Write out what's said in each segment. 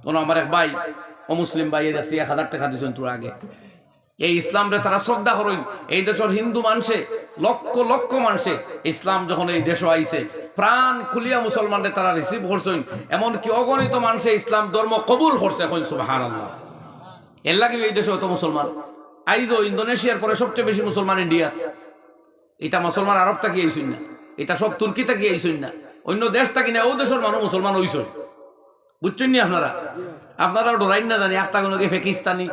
তখন আমার এক ভাই, ও মুসলিম ভাই এ দেখছি এক হাজার টাকা দিয়েছেন তোর আগে। এই ইসলাম রে তারা শ্রদ্ধা করেন। এই দেশের হিন্দু মানুষে, লক্ষ লক্ষ মানুষে ইসলাম যখন এই দেশ আইছে, প্রাণ খুলিয়া মুসলমানরে তারা রিসিভ করছেন। এমনকি অগণিত মানুষে ইসলাম ধর্ম কবুল করছে এখন সুবাহান আল্লাহ এর লাগে এই দেশে হতো মুসলমান। আইজো ইন্দোনেশিয়ার পরে সবচেয়ে বেশি মুসলমান ইন্ডিয়া। এটা মুসলমান আরব থাকি আইসুন না। এটা সব তুর্কি থাকি আইসুন না। অন্য দেশ থাকি না, ও দেশের মানুষ মুসলমান হইসুন বুঝছেন নি আপনারা? আপনারা ডরাইন না জানি, একটা কোনো ফেকিস্তানি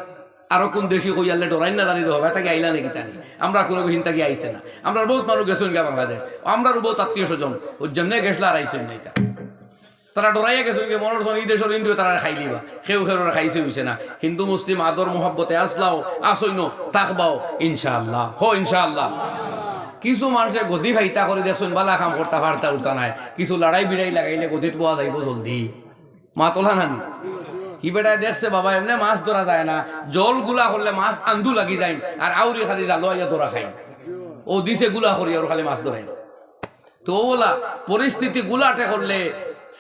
আরও কোন দেশি কই আনলে ডরাইন না জানি হবে তাকে আইলা নাকি তানি আমরা কোনো হিন তাকে আইসে না। আমরা বহুত মানুষ গেছেন গা বাংলাদেশ। আমরাও বহুত আত্মীয় স্বজন। ওই জন্য গেছলা আর আইসেন না এটা তারা ডরাইয়া গেছে কি মনের এই দেশের হিন্দু তারা খাই লিবা। সেও সেও খাইছে হইছে না। হিন্দু মুসলিম আদর মোহব্বতে আসলাও, আসইন, তাকবাও, ইনশাআল্লাহ। হো, ইনশাআল্লাহ। কিছু মানুষে গদি ফাইতা করে দেখছেন বালা কাম করতা ফারতা উঠতা নাই। কিছু লড়াই বিড়াই লাগাইলে গদিত পাওয়া যাইব জলদি। মা তোলা নানি। কি বেটায় দেখছে বাবা, এমনি মাছ ধরা যায় না। জলগুলা করলে মাছ আন্দু লাগি যায়। আর আউরি খালি জালো আইয়া ধরা খাই। ও দিছে গুলা করি আর খালি মাছ ধরে তো ওলা পরিস্থিতি গুলাটে করলে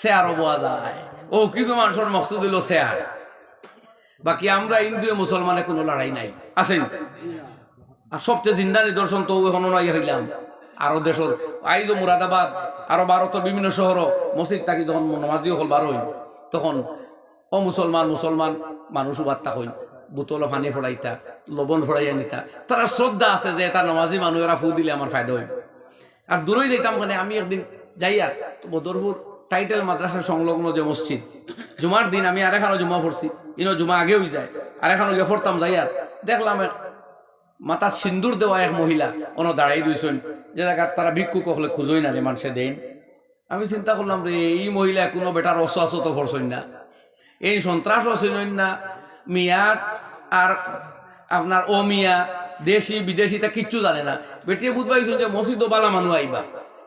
শেয়ারও পাওয়া যায়। ও কিছু মানুষের মকসুদ হইল শেয়ার বাকি আমরা হিন্দু মুসলমানে কোনো লড়াই নাই। আছেন আর সবচেয়ে জিন্দা নিদর্শন তো এখনও নাই হইলাম। আরও দেশের আইজ মুরাদাবাদ, আরও ভারত বিভিন্ন শহর মসজিদ থাকি যখন নমাজিও হল বার হইল তখন ও মুসলমান মুসলমান মানুষ বার্তা হইল। বোতল পানি ফোড়াইতা লবণ ফোড়াইয়া নিতা। তারা শ্রদ্ধা আছে যে এটা নমাজি মানুষ এরা ফু দিলে আমার ফায়দা হইব। আর দূরই যাইতাম মানে আমি একদিন যাইয়া তো বদরপুর টাইটেল মাদ্রাসার সংলগ্ন যে মসজিদ, জুমার দিন আমি আরেখানো জুমা পড়ছি। ইনো জুমা আগেও যায়। আরেখানো গিয়ে পড়তাম আর দেখলাম এক মাথার সিন্দুর দেওয়া এক মহিলা, অন দাঁড়াই রইছেন। যে জায়গায় তারা ভিক্ষুক হলে খুঁজোই না রে মানুষে দেন। আমি চিন্তা করলাম রে, এই মহিলা কোনো বেটার অসুস্থ করছেন না। এই সন্ত্রাস ছিলেন না। মিয়াট আর আপনার ও মিয়া দেশি, বিদেশি, তা কিচ্ছু জানে না। বেটিয়ে বুঝবাইছেন যে মসজিদ বালা মানুষ আইবা।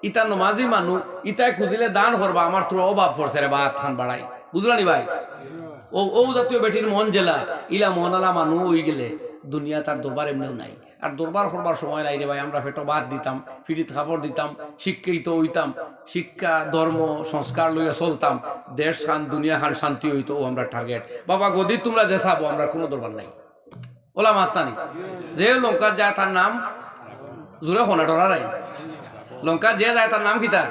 ইতা নমাজি মানুষ ইতাই খুঁজিলে দান করবা, আমার তোর অভাব পড়ছে রে বা খান বাড়াই বুঝলানি ভাই? ও ও জাতীয় বেটির মন জেলা, ইলা মনালা মানুষ ওই গেলে, দুনিয়া তার দরবার এমনিও নাই। আর দরবার করবার সময় নাই রে ভাই, আমরা ফেটো বাদ দিতাম, ফিরিত কাপড় দিতাম, শিক্ষিত হইতাম, শিক্ষা, ধর্ম, সংস্কার লইয়া চলতাম, দেশ খান দুনিয়া খান শান্তি হইতো, ও আমরা টার্গেট বাবা গদি, তোমরা যে চাবো, আমরা কোনো দরবার নাই। ওলা মাত্তানি। যে লঙ্কার যায় তার নাম, জোরে শোনা, ডরা নাই। লঙ্কার যে যায় তার নাম কিতা?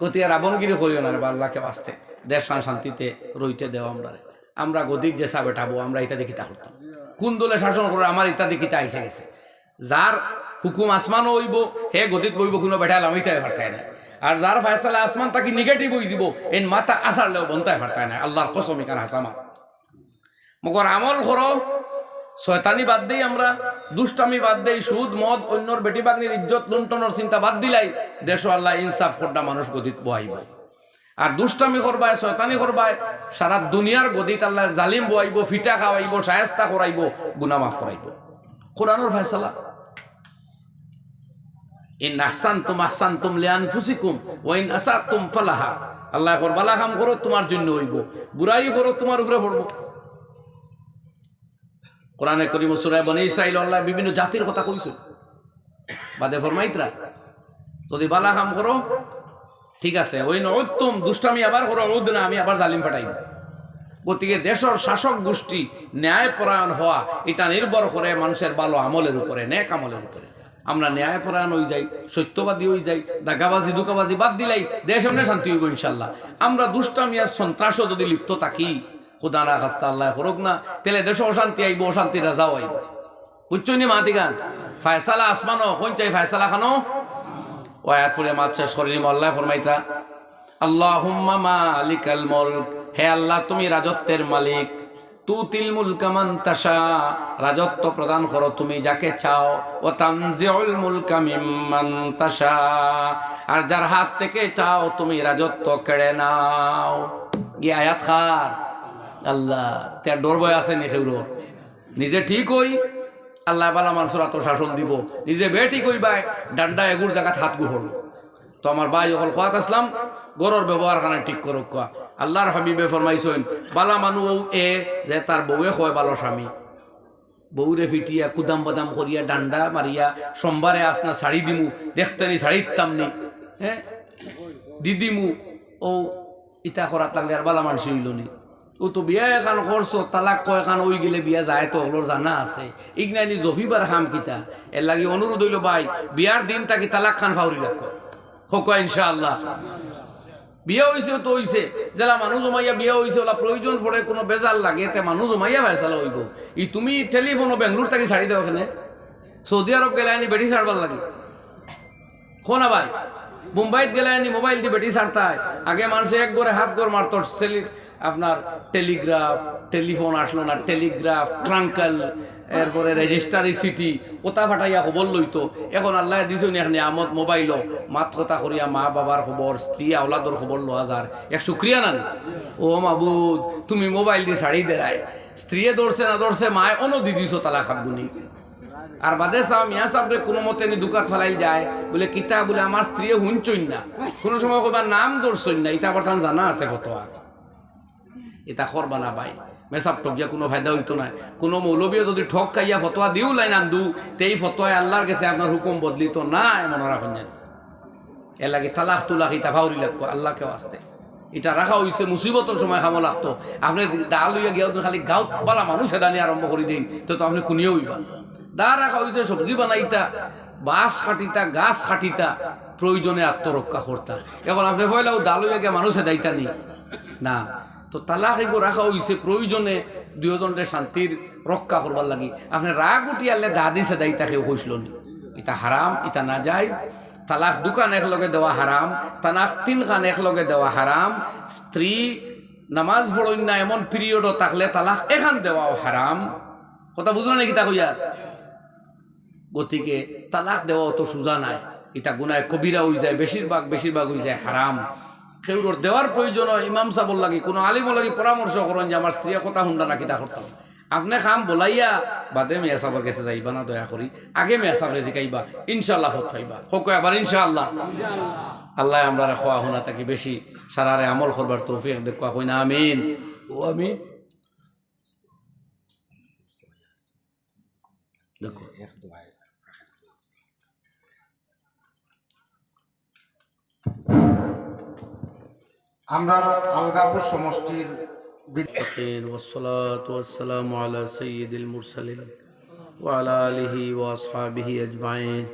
গতিয়া রাবণগিরি করিও না রে বা আল্লাহকে বাঁচতে। দেশ, শান, শান্তিতে রইতে দেওয়া আমরা আমরা গদিক যে চাবে, ঠাবো, আমরা ইটা দেখিতা করতাম। কোন দলে শাসন করে আমার ইটা দেখিতা আইসে গেছে। যার হুকুম আসমানও হইব, হে গদিত বইব কোনো বেঠাল আমি তাই ভারতায় না আর যার ফায়সালা আসমান তাকে নেগেটিভ হই দিব, এন মাথা আসারলেও বন্তায় ভারতায় না আল্লাহর কসম এখানে হাসামা মগর আমল করো শয়তানি বাদ দেই আমরা, দুষ্টামি বাদ দেই সুদ, মদ অন্যর বেটি বাগনির ইজ্জত লুণ্ঠনের চিন্তা বাদ দিলাই দেশ আল্লাহ ইনসাফ করটা মানুষ গদিত বহাইব। আর দুষ্টামি করবায় শয়তানি করবায় সারা দুনিয়ার গদিত আল্লাহ জালিম বহাইব ফিটা খাওয়াইব, সায়স্তা করাইব গুনা মাফ করাইব কোরআনুর ফয়সালা ইন আহসানতুম আহসানতুম লিআনফুসিকুম ওয়া ইন আসাতুম ফালাহা। আল্লাহ কর বালা কাম করো তোমার জন্য হইব। বুড়াই করো তোমার উপরে পড়ব কোরআনে করিম সুরায় বনে ইসরাইল আল্লাহ বিভিন্ন জাতির কথা কইছ বাদে ফরমাইতরা যদি বালা কাম করো ঠিক আছে, ওই নতুম দুষ্টামি আবার করো না আমি আবার জালিম ফাটাইব। গতিকে দেশের শাসক গোষ্ঠী ন্যায়পরায়ণ হওয়া, এটা নির্ভর করে মানুষের ভালো আমলের উপরে ন্যাক আমলের উপরে। আমরা ন্যায়পরায়ণ হয়ে যাই, সত্যবাদী হয়ে যাই, দাগাবাজি দুকাবাজি বাদ দিলাই দেশ এমনি শান্তি হইব ইনশাল্লাহ আমরা দুষ্টামি আর সন্ত্রাসও যদি লিপ্ত থাকি খুদা না খাস্তা আল্লাহ করুক না, তাহলে দেশে অশান্তি আইব অশান্তি রাজাও আইব। বুঝছনি মাতি গান ফায়সালা আসমানো, কোন চাই ফায়সালা খানো? ও আয়াত পড়ে মাছ শেষ করে নিম আল্লাহ ফরমাইতা। আল্লাহুম্মা মালিকাল মুলক। হে আল্লাহ, তুমি রাজত্বের মালিক। তুতিল মুলকা মান তাশা। রাজত্ব প্রদান করো তুমি যাকে চাও। ও তানজিউল মুলকা মিম্মান তাশা। আর যার হাত থেকে চাও তুমি রাজত্ব কেড়ে নাও। ই আয়াত খার? আল্লাহ তার ডর ভয় আছে নি নিজে ঠিক হই। আল্লাহ বালা মানুষের আত্ম শাসন দিব। নিজে বে ঠিক হই বাই ডান্ডা এগুর জায়গা হাত গুহল তো আমার ভাই যখন খোয়াত আসলাম, গরর ব্যবহার খানা ঠিক করুক কোয়া আল্লাহর হাবিবে ফরমাইছেন, বালা মানুষ এ যে তার বউয়ে হয় বালো স্বামী। বউরে ফিটিয়া, কুদাম বাদাম করিয়া, ডান্ডা মারিয়া, সোমবারে আসনা শাড়ি দিমু, দেখতে নি শাড়ি নি হ্যাঁ? দিদিমু ও, ইটা করাত লাগলে আর বালা মানুষ হইল নি। ও তো বিয়া এখান করছ তালাক কয় এখান ওই গেলে বিয়া যায় তো ওগুলোর জানা আছে। ইগনাইনি জফিবার হাম কিতা। এর লাগি অনুরোধ হইল, ভাই বিয়ার দিন তাকে তালাক খান ফাউরি লাগবে হোক ইনশাআল্লাহ। বিয়ে হয়েছে তো হয়েছে যারা মানুষ জমাইয়া বিয়ে হয়েছে ওলা প্রয়োজন পড়ে কোনো বেজাল লাগে, তে মানুষ জমাইয়া ভাইসালা হইব। ই তুমি টেলিফোনও বেঙ্গলোর থেকে ছাড়ি দাও ওখানে সৌদি আরব গেলে আনি বেটি ছাড়বার লাগে। কোনা ভাই, মুম্বাইত গেলে আনি মোবাইল দিয়ে বেটি ছাড়তায় আগে মানুষে এক করে হাত করে মারত সেলি আপনার টেলিগ্রাফ, টেলিফোন আসলো না, টেলিগ্রাফ, ট্রাঙ্কাল, এরপরে রেজিস্টারি সিটি ওটা ফাটাইয়া খবর লইতো। এখন আল্লাহ দিছ নি এখন আমত মোবাইল মাত কথা করিয়া মা বাবার খবর, স্ত্রী, আওলাদর খবর লওয়া যার। এক শুক্রিয়া না? ও মাবুদ, তুমি মোবাইল দিয়ে শাড়ি দেরায় স্ত্রীয়ে দৌড়ছে না দৌড়ছে, মায় অন্য দি দিছ তালা খাবগুনি আর বাদে সাহ মিয়া সাহেবরে কোনো মতে নি দুকাত ফেলাই যায়। বলে, কিতা বলে আমার স্ত্রী হুঞ্চইন না। কোনো সময় কবার নাম দর্শন না। ইটা বর্তমান জানা আছে ফতোয়া এটা করবা না ভাই। মেসাব ঠকিয়া কোনো ফায়দা হইতো না কোনো মৌলবীও যদি ঠক খাইয়া ফতোয়া দিও লাইন আন্দু তেই ফতোয়ায় আল্লাহর কাছে আপনার হুকুম বদলিত না এমন রাখুন জানি এর লাগে তালাক তুলাক ইটা ভাউরি লাগবো, আল্লাহকে আসতে এটা রাখা হয়েছে মুসিবতর সময় খামো লাগতো। আপনি দা লইয়া গিয়া খালি গাঁত বালা মানুষ হেদানি আরম্ভ করে দিন তো তো আপনি কুনিয়ে হইবা। দা রাখা হয়েছে সবজি বানাইতা বাঁশ কাটিতা, গাছ কাটিতা প্রয়োজনে আত্মরক্ষা করতা এখন আপনি ভয়লাও দা লইয়া গিয়া মানুষ হেদাইতা নি? না। তো তালাক এগো রাখা হয়েছে প্রয়োজনে দুজনের শান্তির রক্ষা করবার লাগি। আপনি রাগ উঠি আনলে দাদি সেদাই তাকে কইসল নি। এটা হারাম, এটা না যাইজ তালাক দোকান একলগে দেওয়া হারাম তালাক তিন খান একলগে দেওয়া হারাম। স্ত্রী নামাজ পড়ইন না এমন পিরিয়ডও থাকলে তালাক এখান দেওয়াও হারাম। কথা বুঝলো নাকি তা কইয়া? গতিকে তালাক দেওয়া অত সোজা নাই। এটা গুনায় কবিরা হয়ে যায়, বেশিরভাগ বেশিরভাগ হয়ে যায় হারাম। কেউর দেওয়ার প্রয়োজন ইমাম সাবর লাগি, কোনো আলিম লাগি পরামর্শ করেন যে আমার স্ত্রী কথা হুন্ডা না কিতা করতাম। আপনি খাম বলাইয়া, বাদে মেয়া সাবর কাছে যাইবা না, দয়া করি। আগে মেয়া সাবরে জিকাইবা ইনশাল্লাহ হত পাইবা হোক আবার ইনশাআল্লাহ। আল্লাহ আমরা খোয়া হোনা থাকি বেশি, সারারে আমল করবার তৌফিক দেখুয়া হই না আমিন। ও আমি দেখো আমরা আলগাপুর সমষ্টির বি- الرحيم والصلاة والسلام على سيد المرسلين وعلى آله وأصحابه أجمعين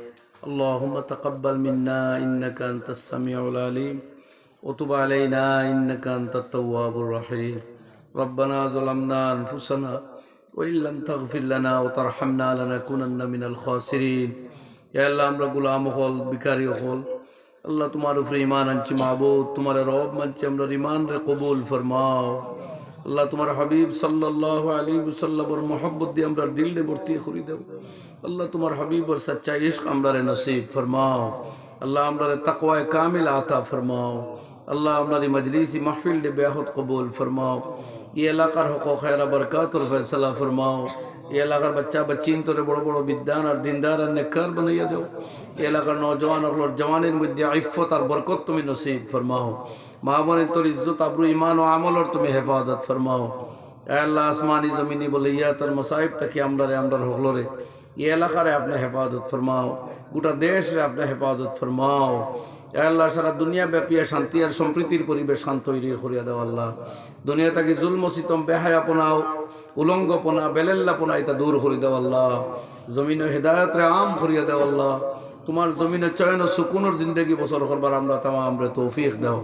اللهم تقبل منا إنك أنت السميع العليم وتب علينا إنك أنت التواب الرحيم ربنا ظلمنا أنفسنا وإن لم تغفر لنا وترحمنا لنكونن من الخاسرين يا الله আমরা গোলাম হল বিকারি হল اللہ تمہارا فر ایمان انچ محبود تمہارے رعب منچ امر ایمان ر قبول فرماؤ۔ اللہ تمہارا حبیب صلی اللہ علیہ وسلم اور محبت دی دِمر دل دے برتی خوری دم اللہ تمہارا حبیب اور سچا عشق امر نصیب فرماؤ۔ اللہ عمل تقوی کامل آطا فرماؤ۔ اللہ عمل مجلسی محفل دے بےحد قبول فرماؤ۔ یہ علا کر حقوق خیر برکات اور فیصلہ فرماؤ۔ এলাকার বাচ্চা বাচ্চিন তোরে বড় বড় বিদ্যান আর দিনদার আর নেকর বানাইয়া দেও এলাকার নজওয়ান আর জওয়ানের মধ্যে আইফত আর বরকত তুমি নসিব ফরমাও মাহবনের তোর ইজ্জত আবরু ইমান ও আমলর তুমি হেফাজত ফরমাও আল্লাহ আসমানি জমিনি বলে ইয়া তোর মসাইব তাকে আমরারে আমরার হকলরে এই এলাকারে আপনি হেফাজত ফরমাও গোটা দেশরে আপনি হেফাজত ফরমাও আল্লাহ সারা দুনিয়া ব্যাপী শান্তি আর সম্প্রীতির পরিবেশ শান্ত করিয়া দেওয়া আল্লাহ দুনিয়া তাকে জুলমসিতম বেহায়াপনাও উলঙ্গপনা বেলেল্লাপনা এটা দূর করে দেও আল্লাহ জমিনে হেদায়ত রে আম করিয়া দেও আল্লাহ তোমার জমিনে চয়ন ও সুকুনের জিন্দগি বছর করবার আমরা তামাম রে তৌফিক দাও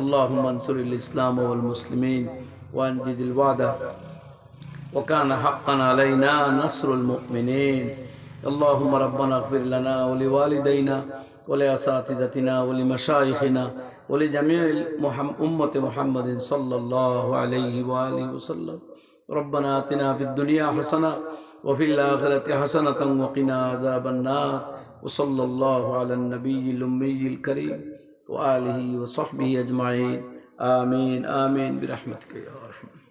আল্লাহ মানসুরুল ইসলাম ওয়াল মুসলিমিন ওয়ান জিজিল ওয়াদা وكان حقا علينا نصر المؤمنين اللهم ربنا اغفر لنا ولوالدينا ولأساتذتنا ولمشايخنا ولجميع المحم- أمة محمد صلى الله عليه وآله وسلم ربنا آتنا في الدنيا حسنة وفي الآخرة حسنة وقنا عذاب النار. وصلى الله على النبي الأمي الكريم وآله وصحبه أجمعين. آمين آمين برحمتك يا رحمن.